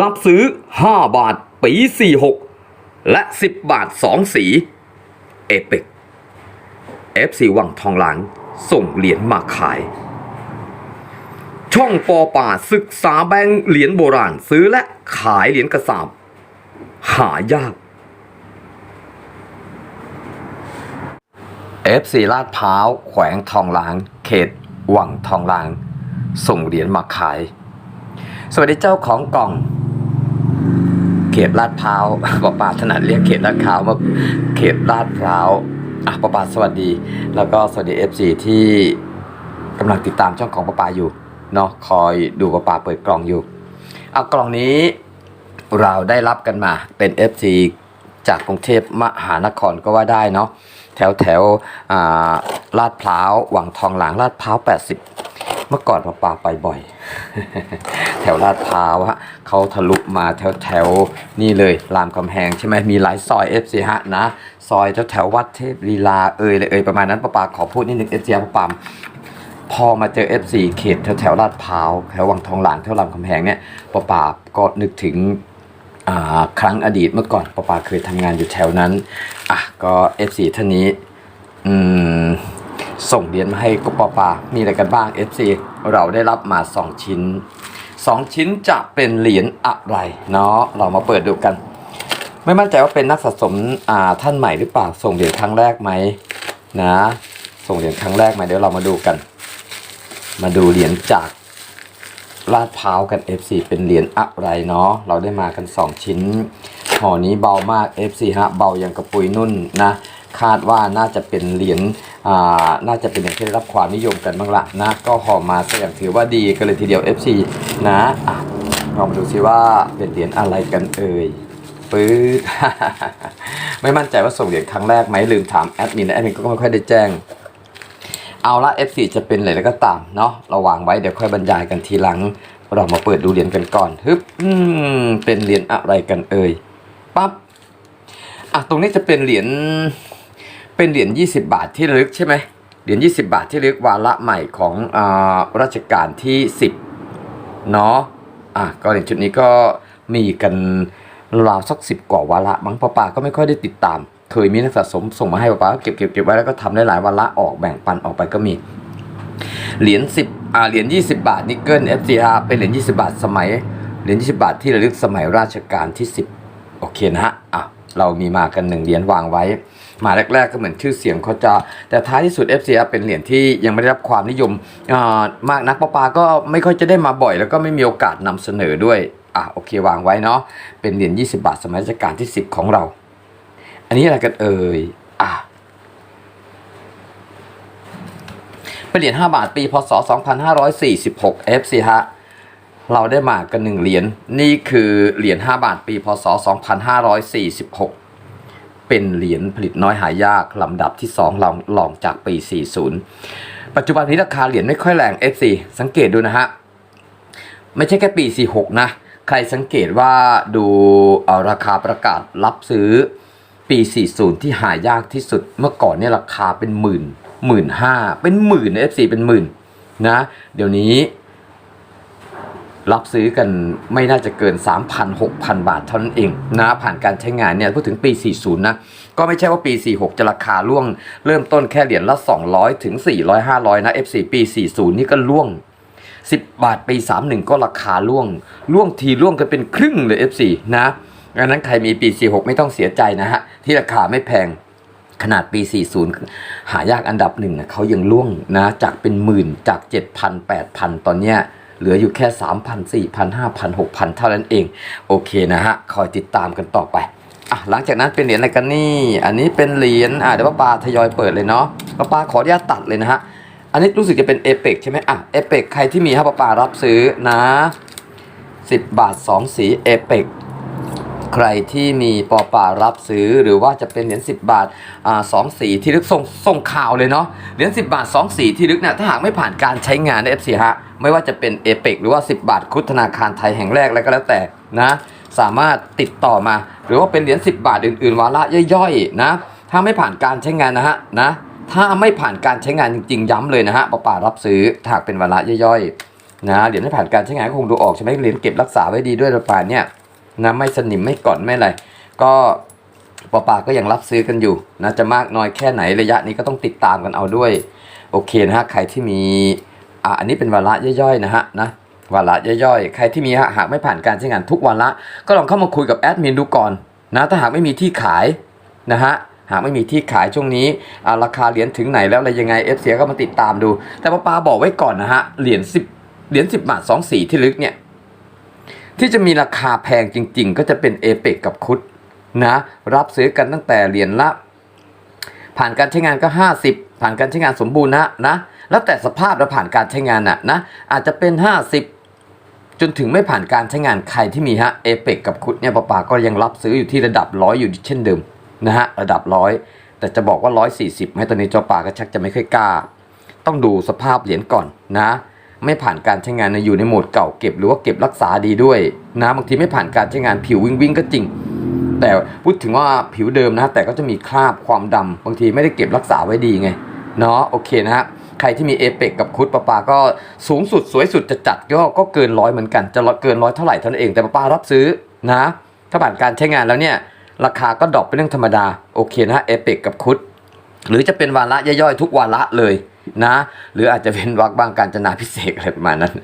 รับซื้อ 5 บาทปี 46 และ 10 บาท 2 สีเอเปก FC วังทองหลางส่งเหรียญมาขาย ช่องปอป่าศึกษาแบงค์เหรียญโบราณซื้อและขายเหรียญกระสาบ หายาก FC ลาดพร้าวแขวงทองหลาง เขต วังทองหลาง ส่งเหรียญมาขาย สวัสดีเจ้าของกล่อง เขตลาดพร้าวป้าป่าถนัดเรียกเขตลาดพร้าวว่าเขตลาดพร้าวอะป้าป่าสวัสดี แล้วก็สวัสดี FC ที่กำลังติดตามช่องของป้าป่าอยู่เนาะคอยดูป้าป่าเปิดกล่องอยู่เอากล่องนี้เราได้รับกันมาเป็น FC จากกรุงเทพมหานครก็ว่าได้เนาะแถวแถวลาดพร้าววังทองหลางลาดพร้าว 80 เมื่อก่อนป้าป่าไปบ่อย แถวลาดพร้าวฮะเขาทะลุมาแถวแถวนี่เลยรามคำแหงใช่ไหมมีหลายซอย FC ฮะนะซอยแถวแถววัดเทพลีลาเอยเลยเอยประมาณนั้นป้าปาขอพูดนิดนึง FC ป้าปามพอมาเจอ FC เขตแถวแถวลาดพร้าวแถววังทองหลางแถวรามคำแหงเนี่ยป้าปาก็นึกถึงครั้งอดีตเมื่อก่อนป้าปาเคยทำงานอยู่แถวนั้นอะก็ FC ท่านนี้อืม ส่งเหรียญมาให้กปปามีอะไรกันบ้าง FC เราได้รับมา 2 ชิ้น 2 ชิ้นจะเป็นเหรียญอะไรเนาะเรามาเปิดดูกัน ไม่มั่นใจว่าเป็นนักสะสมอ่าท่านใหม่หรือเปล่าส่งเหรียญครั้งแรกไหมนะ ส่งเหรียญครั้งแรกไหมเดี๋ยวเรามาดูกัน มาดูเหรียญจากลาดพร้าวกัน FC เป็นเหรียญอะไรเนาะเราได้มากัน 2 ชิ้นห่อนี้เบามาก FC ฮะเบาอย่างกระปุยนุ่นนะคาดว่าน่าจะเป็นเหรียญ น่าจะเป็นเหรียญที่ได้รับความนิยมกันบ้างละนะ ก็หอมมาซะอย่างถือว่าดีกันเลยทีเดียว FC นะลอะเรามาดูซิว่าเป็นเหรียญอะไรกันเอ่ยปื๊ดไม่มั่นใจว่าส่งเหรียญครั้งแรกไหมลืมถามแอดมินนะแอดมินก็ไม่ค่อยได้แจ้ง เอาละ F4 จะเป็นอะไรแล้วก็ตามเนาะเราวางไว้เดี๋ยวค่อยบรรยายกันทีหลัง เรามาเปิดดูเหรียญกันก่อนฮึบอืมเป็นเหรียญอะไรกันเอ่ยปั๊บอะตรงนี้จะเป็นเหรียญ เป็นเหรียญ20 บาทที่ลึกใช่ไหมเหรียญ20 บาทที่ลึกวาระใหม่ของอ่ารัชกาลที่ 10 เนาะอะก็เหรียญชุดนี้ก็มีกันราวสักสิบกว่าวาระมั้งป้าป่าก็ไม่ค่อยได้ติดตาม เคยมีนักสะสมส่งมาให้ป้าป่าเก็บเก็บเก็บไว้แล้วก็ทำได้หลายวาระออกแบ่งปันออกไปก็มี เหรียญ10อ่าเหรียญ20บาทนิกเกิล FGR เป็นเหรียญ20บาทสมัยเหรียญ20บาทที่ระลึกสมัยราชการที่10โอเคนะฮะอะ เรามีมากันหนึ่งเหรียญวางไว้ มาแรก ๆ ก็เหมือนชื่อเสียงเขาจะ แต่ท้ายที่สุด FCR เป็นเหรียญที่ยังไม่ได้รับความนิยมมากนักปะปาก็ไม่ค่อยจะได้มาบ่อย แล้วก็ไม่มีโอกาสนำเสนอด้วยอะโอเควางไว้เนาะเป็นเหรียญ20 บาทสมัยรัชกาลที่ 10 ของเรา อันนี้อะไรกันเอ่ยอะเป็นเหรียญ5บาทปีพศ 2546 FC ฮะ เราได้มากันหนึ่งเหรียญนี่คือเหรียญ5บาทปีพศ 2546 เป็นเหรียญผลิตน้อยหายากลำดับที่2รองรองจากปี 40 ปัจจุบันนี้ราคาเหรียญไม่ค่อยแรง FC สังเกตดูนะฮะ ไม่ใช่แค่ปี 46 นะ ใครสังเกตว่าดูเอ่อราคาประกาศรับซื้อปี 40 ที่หายากที่สุดเมื่อก่อนเนี่ยราคาเป็นหมื่นหมื่นห้าเป็นหมื่น FC เป็นหมื่นนะ เดี๋ยวนี้ รับซื้อกันไม่น่าจะเกิน 3,000 6,000 บาทเท่านั้นเองนะผ่านการใช้งานเนี่ยพูดถึงปี 40 นะก็ไม่ใช่ว่าปี 46 จะราคาล่วง เริ่มต้นแค่เหรียญละ 200 ถึง 400 500 นะ F4 ปี 40 นี่ก็ล่วง 10 บาทปี 31 ก็ราคาล่วง ล่วงทีล่วงกันเป็นครึ่งเลย F4 นะดังนั้นใครมีปี 46 ไม่ต้องเสียใจนะฮะ ที่ราคาไม่แพงขนาดปี 40 หายากอันดับหนึ่งนะเขายังล่วงนะ จากเป็นหมื่นจาก 7,000 8,000 ตอนเนี้ย เหลืออยู่แค่ 3,000 4,000 5,000 6,000 เท่านั้นเอง โอเคนะฮะ คอยติดตามกันต่อไปอะหลังจากนั้นเป็นเหรียญอะไรกันนี่ อันนี้เป็นเหรียญอะเดี๋ยวป้าปาทยอยเปิดเลยเนาะป้าปาขออนุญาตตัดเลยนะฮะ อันนี้รู้สึกจะเป็นเอเปกใช่ไหมอะเอเปกใครที่มีให้ป้าปารับซื้อนะ 10 บาท 2 สีเอเปก ใครที่มีปอป่ารับซื้อหรือว่าจะเป็นเหรียญ10 บาทอ่าสองสีที่ลึกส่งส่งข่าวเลยเนาะเหรียญ10 บาท 2 สีที่ลึกเนี่ยถ้าหากไม่ผ่านการใช้งานใน FC ฮะไม่ว่าจะเป็นเอเปกหรือว่า 10 บาทคุธนาคารไทยแห่งแรกแล้วก็แล้วแต่นะสามารถติดต่อมา หรือว่าเป็นเหรียญ10 บาทอื่นๆ วาระย่อยๆนะถ้าไม่ผ่านการใช้งานนะฮะนะถ้าไม่ผ่านการใช้งานจริงๆย้ำเลยนะฮะปอป่ารับซื้อถ้ากเป็นวาระย่อยๆนะเหรียญไม่ผ่านการใช้งานก็คงดูออกใช่ไหมเหรียญเก็บรักษาไว้ดีด้วยประปาเนี่ย นะไม่สนิมไม่ก่อนไม่อะไรก็ประปาก็ยังรับซื้อกันอยู่นะจะมากน้อยแค่ไหนระยะนี้ก็ต้องติดตามกันเอาด้วย โอเคนะฮะใครที่มีอ่าอันนี้เป็นวาระย่อยๆนะฮะนะวาระย่อยๆ ใครที่มีหากไม่ผ่านการใช้งานทุกวาระก็ลองเข้ามาคุยกับแอดมินดูก่อนนะถ้าหากไม่มีที่ขายนะฮะหากไม่มีที่ขายช่วงนี้อ่าราคาเหรียญถึงไหนแล้วอะไรยังไงเอฟเสียก็มาติดตามดู แต่ป้าปาบอกไว้ก่อนนะฮะเหรียญสิบเหรียญสิบบาทสองสีที่ลึกเนี่ย ที่จะมีราคาแพงจริง ๆ ก็จะเป็นเอเปกกับคุดนะรับซื้อกันตั้งแต่เหรียญละ ผ่านการใช้งานก็ 50 ผ่านการใช้งานสมบูรณ์นะนะแล้วแต่สภาพแล้วผ่านการใช้งานน่ะนะอาจจะเป็น 50 จนถึงไม่ผ่านการใช้งานใครที่มีฮะเอเปกกับคุดเนี่ยป้าปาก็ยังรับซื้ออยู่ที่ระดับร้อยอยู่เช่นเดิมนะฮะระดับร้อยแต่จะบอกว่า 140ไหมตอนนี้เจ้าป่าก็ชักจะไม่ค่อยกล้า ต้องดูสภาพเหรียญก่อนนะ ไม่ผ่านการใช้งานนะอยู่ในโหมดเก่าเก็บ หรือว่าเก็บรักษาดีด้วยนะบางทีไม่ผ่านการใช้งานผิววิ่งวิ่งก็จริง แต่พูดถึงว่าผิวเดิมนะ แต่ก็จะมีคราบความดำบางทีไม่ได้เก็บรักษาไว้ดีไงเนาะโอเคนะฮะใครที่มีเอเปกกับคุดปะปาก็สูงสุดสวยสุดจะจัดก็ก็เกินร้อยเหมือนกัน จะเกินร้อยเท่าไหร่เท่านั้นเองแต่ปะปารับซื้อนะ ถ้าผ่านการใช้งานแล้วเนี่ยราคาก็ดรอปเป็นเรื่องธรรมดาโอเคนะฮะเอเปกกับคุดหรือจะเป็นวาระย่อยๆทุกวาระเลย นะ หรืออาจจะเป็นวักบางการจนาพิเศษอะไรประมาณนั้น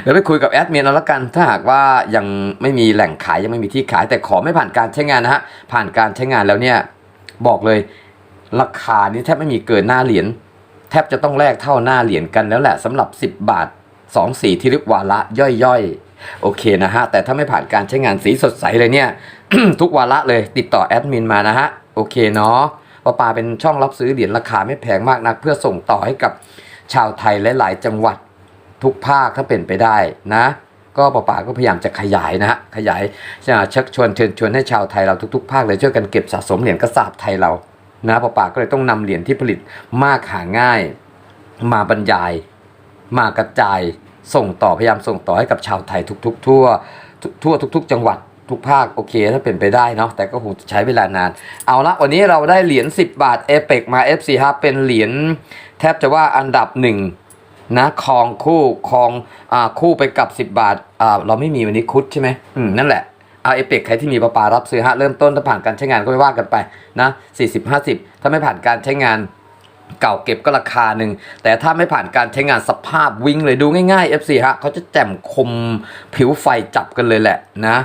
เดี๋ยวไปคุยกับแอดมินเอาละกัน ถ้าหากว่ายังไม่มีแหล่งขายยังไม่มีที่ขาย แต่ขอไม่ผ่านการใช้งานนะฮะผ่านการใช้งานแล้วเนี่ยบอกเลยราคานี้แทบไม่มีเกินหน้าเหรียญแทบจะต้องแลกเท่าหน้าเหรียญกันแล้วแหละสำหรับ 10 บาท 2 สีที่เรียกวาระย่อยๆ โอเคนะฮะ แต่ถ้าไม่ผ่านการใช้งานสีสดใสเลยเนี่ย ทุกวาระเลยติดต่อแอดมินมานะฮะ โอเคเนาะ ปาปาเป็นช่องรับซื้อเหรียญราคาไม่แพงมากนัก เพื่อส่งต่อให้กับชาวไทยหลาย ๆ จังหวัดทุกภาคถ้าเป็นไปได้นะ ก็ปาปาก็พยายามจะขยายนะฮะขยายจะชักชวนเชิญชวนให้ชาวไทยเราทุก ๆ ภาคเลยช่วยกันเก็บสะสมเหรียญกระสาบไทยเรานะปาปาก็เลยต้องนำเหรียญที่ผลิตมากหาง่าย มาบรรยาย มากระจายส่งต่อพยายามส่งต่อให้กับชาวไทยทุก ๆ ทั่วทั่วทุก ๆ จังหวัด ทุกภาคโอเคถ้าเป็นไปได้เนาะแต่ก็คงใช้เวลานาน เอาละวันนี้เราได้เหรียญ10 บาทเอเปกมา FC ฮะเป็นเหรียญแทบจะว่าอันดับหนึ่งนะคองคู่คองอ่าคู่ไปกับ 10 บาทอ่าเราไม่มีวันนี้คุดใช่ไหมอืมนั่นแหละเอาเอเปกใครที่มีประปารับซื้อฮะเริ่มต้นถ้าผ่านการใช้งานก็ไม่ว่ากันไปนะ40 50 ถ้าไม่ผ่านการใช้งานเก่าเก็บก็ราคาหนึ่ง แต่ถ้าไม่ผ่านการใช้งานสภาพวิ่งเลยดูง่ายๆ FC ฮะเขาจะแจ่มคมผิวไฟจับกันเลยแหละนะ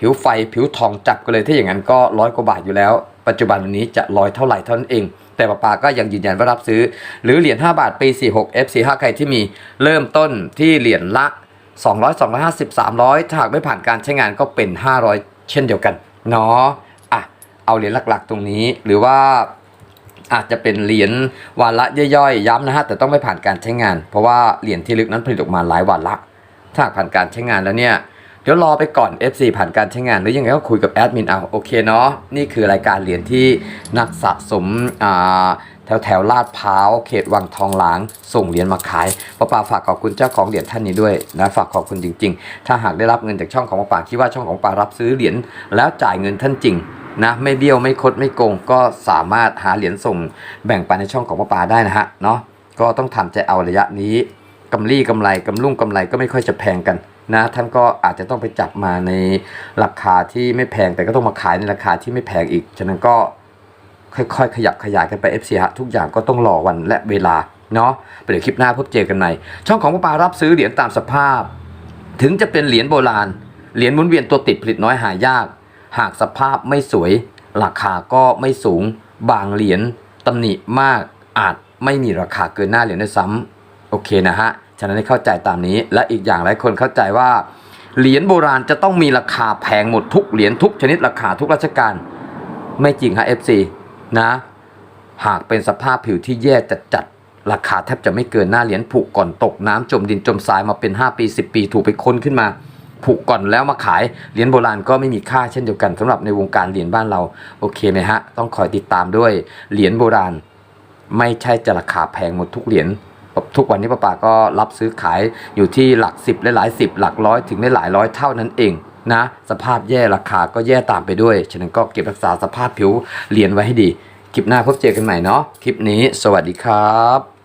ผิวไฟผิวทองจับกันเลยถ้าอย่างนั้นก็ร้อยกว่าบาทอยู่แล้ว ปัจจุบันวันนี้จะร้อยเท่าไหร่เท่านั้นเอง แต่ป้าปาก็ยังยืนยันว่ารับซื้อ หรือเหรียญ5บาทปี 46 F45 ใครที่มีเริ่มต้นที่เหรียญละ 200 250 300ถ้าหากไม่ผ่านการใช้งานก็เป็น 500 เช่นเดียวกันเนาะอะเอาเหรียญหลักๆ ตรงนี้หรือว่าอาจจะเป็นเหรียญวาระย่อยๆ ย้ำนะฮะแต่ต้องไม่ผ่านการใช้งาน เพราะว่าเหรียญที่ลึกนั้นผลิตออกมาหลายวาระถ้าผ่านการใช้งานแล้วเนี่ย ดี๋ยวรอไปก่อน FC ผ่านการใช้งาน หรือยังไงก็คุยกับแอดมินเอาโอเคเนาะนี่คือรายการเหรียญที่นักสะสมอ่าแถวแถวลาดพร้าวเขตวังทองหลางส่งเหรียญมาขายป้าป่าฝากขอบคุณเจ้าของเหรียญท่านนี้ด้วยนะฝากขอบคุณจริง ๆ ถ้าหากได้รับเงินจากช่องของป้าป่าคิดว่าช่องของป้ารับซื้อเหรียญแล้วจ่ายเงินท่านจริงนะไม่เบี้ยวไม่คดไม่โกงก็สามารถหาเหรียญส่งแบ่งปันในช่องของป้าป่าได้นะฮะเนาะก็ต้องทำใจเอาระยะนี้กำลี่กำไรกำลุ่งกำไรก็ไม่ค่อยจะแพงกัน นะท่านก็อาจจะต้องไปจับมาในราคาที่ไม่แพงแต่ก็ต้องมาขายในราคาที่ไม่แพงอีก ฉะนั้นก็ค่อยๆ ขยับขยายกันไป FC ฮะทุกอย่างก็ต้องรอวันและเวลาเนาะไปเดี๋ยวคลิปหน้าพบเจอกันใหม่ช่องของป้าปารับซื้อเหรียญตามสภาพ ถึงจะเป็นเหรียญโบราณ เหรียญหมุนเวียนตัวติดผลิตน้อยหายาก หากสภาพไม่สวย ราคาก็ไม่สูง บางเหรียญตำหนิมากอาจไม่มีราคาเกินหน้าเหรียญด้วยซ้ำโอเคนะฮะ ฉะนั้นให้เข้าใจตามนี้ และอีกอย่างหลายคนเข้าใจว่าเหรียญโบราณจะต้องมีราคาแพงหมดทุกเหรียญทุกชนิดราคาทุกราชการ ไม่จริงฮะ FC นะ หากเป็นสภาพผิวที่แย่จัดจัดๆราคาแทบจะไม่เกินหน้าเหรียญผุก่อนตกน้ำจมดินจมทรายมาเป็น 5 ปี 10 ปีถูกไปค้นขึ้นมา ผูกก่อนแล้วมาขายเหรียญโบราณก็ไม่มีค่าเช่นเดียวกันสำหรับในวงการเหรียญบ้านเราโอเคไหมฮะ ต้องคอยติดตามด้วยเหรียญโบราณ ไม่ใช่จะราคาแพงหมดทุกเหรียญ ทุกวันนี้ป้าป่าก็รับซื้อขายอยู่ที่หลักสิบหลายสิบหลักร้อยถึงได้หลายร้อยเท่านั้นเองนะสภาพแย่ราคาก็แย่ตามไปด้วย ฉะนั้นก็เก็บรักษาสภาพผิวเหรียญไว้ให้ดี คลิปหน้าพบเจอกันใหม่เนาะคลิปนี้ สวัสดีครับ